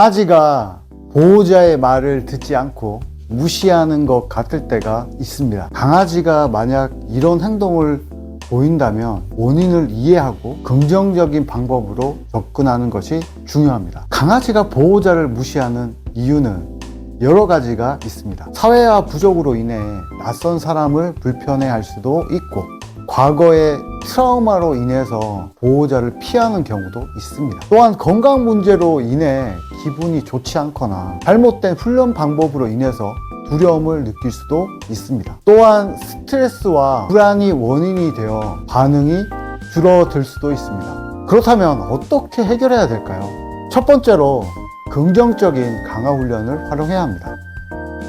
강아지가 보호자의 말을 듣지 않고 무시하는 것 같을 때가 있습니다. 강아지가 만약 이런 행동을 보인다면 원인을 이해하고 긍정적인 방법으로 접근하는 것이 중요합니다. 강아지가 보호자를 무시하는 이유는 여러 가지가 있습니다. 사회화 부족으로 인해 낯선 사람을 불편해 할 수도 있고 과거의 트라우마로 인해서 보호자를 피하는 경우도 있습니다. 또한 건강 문제로 인해 기분이 좋지 않거나 잘못된 훈련 방법으로 인해서 두려움을 느낄 수도 있습니다. 또한 스트레스와 불안이 원인이 되어 반응이 줄어들 수도 있습니다. 그렇다면 어떻게 해결해야 될까요? 첫 번째로 긍정적인 강화 훈련을 활용해야 합니다.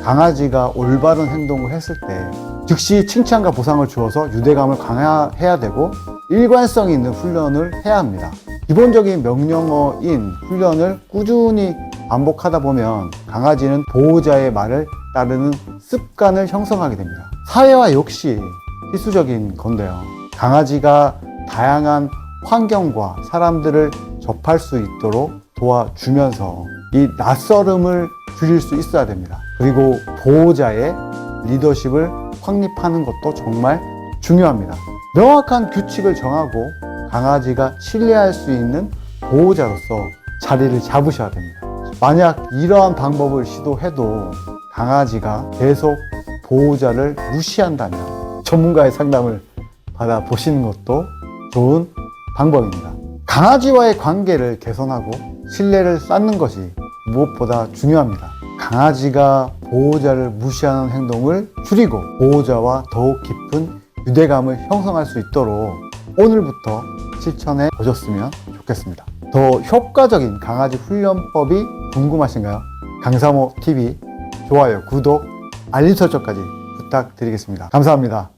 강아지가 올바른 행동을 했을 때 즉시 칭찬과 보상을 주어서 유대감을 강화해야 되고 일관성 있는 훈련을 해야 합니다. 기본적인 명령어인 훈련을 꾸준히 반복하다 보면 강아지는 보호자의 말을 따르는 습관을 형성하게 됩니다. 사회화 역시 필수적인 건데요. 강아지가 다양한 환경과 사람들을 접할 수 있도록 도와주면서 이 낯설음을 줄일 수 있어야 됩니다. 그리고 보호자의 리더십을 확립하는 것도 정말 중요합니다. 명확한 규칙을 정하고 강아지가 신뢰할 수 있는 보호자로서 자리를 잡으셔야 됩니다. 만약 이러한 방법을 시도해도 강아지가 계속 보호자를 무시한다면 전문가의 상담을 받아 보시는 것도 좋은 방법입니다. 강아지와의 관계를 개선하고 신뢰를 쌓는 것이 무엇보다 중요합니다. 강아지가 보호자를 무시하는 행동을 줄이고 보호자와 더욱 깊은 유대감을 형성할 수 있도록 오늘부터 실천해 보셨으면 좋겠습니다. 더 효과적인 강아지 훈련법이 궁금하신가요? 강사모 TV 좋아요, 구독, 알림 설정까지 부탁드리겠습니다. 감사합니다.